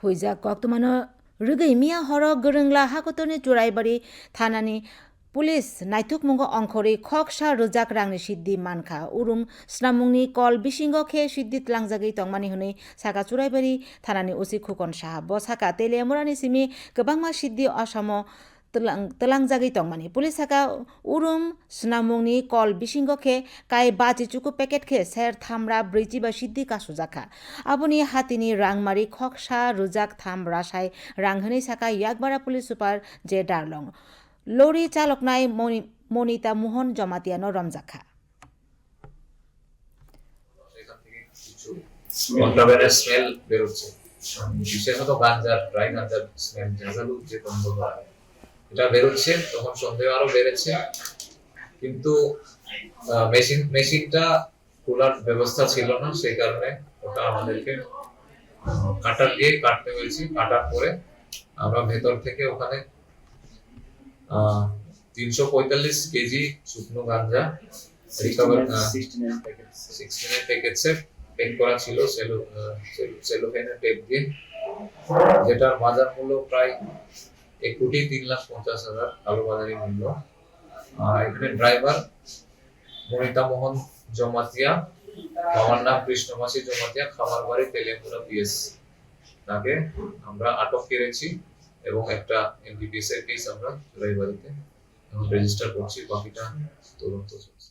হইজা কক তোমানো রিগই মিয়া হর গরংলা হাকতনে চোরাইবাড়ি থানানি পুলিশ নাইথুকমুঙ্গ অংখরে খকসা রোজাক রাংনি সিদ্ধি মানখা উরুং স্নামুংনি কল বিসিঙ্গ খে সিদ্ধিত লাংজাগি তংমানি হনে সাকা চুরাইবাড়ি থানানি ওসি খুকন সাহা। ব সাকা তেলে এমরানি সিমি গোবাংমা সিদ্ধি অসম তলাংজাগি তংমানি পুলিশ সাকা উরুম স্নামুংনি কল বিসিঙ্গ খে কাই বাজি চুকু প্যাকেট খে সের থামরা ব্রৈজি বা সিদ্ধি কাসু জাখা আবনি হাতিনি রাংমারি খকসা রোজাক থাম রাসাই রাংহनै সাকা ইয়াকবারা police super J Darlong lorry চালকনাই মনি- মনিতা মোহন জমাতিয়ানো রমজাখা কন্ট্রাব্যান্ডের স্মেল বেরোচ্ছে বিশেষত গাঞ্জার ড্রাই গাঞ্জার স্মেল ঝাঁঝালু যে গন্ধ হয় এটা বেরোচ্ছে তখন সন্দেহ আরও বেড়েছে। কিন্তু মেশিন মেশিনটা খোলার ব্যবস্থা ছিল না সেই কারণে ওটা আমাদেরকে কাটার দিয়ে কাটতে হয়েছে কাটার পরে আমরা ভেতর থেকে ওখানে তিনশো পঁয়তাল্লিশ কেজি শুকনো গাঞ্জা রিকভার সিক্সটিনের প্যাকেটসে পেক করা ছিল সেলো সেলোফেনের টেপ দিয়ে। যেটার বাজার মূল্য প্রায় এক কোটি তিন লাখ পঞ্চাশ হাজার কালো বাজারি মূল্য। এখানে ড্রাইভার মনিতা মোহন জমাতিয়া, আমার নাম কৃষ্ণমাসী জমাতিয়া খামার বাড়ি তেলেঙ্গুনা পিএস তাকে আমরা আটক করেছি এবং একটা এনডিপিএস এর কেস আমরা চুরাইবাড়িতে রেজিস্টার করছি। বাকিটা তদন্ত চলছে।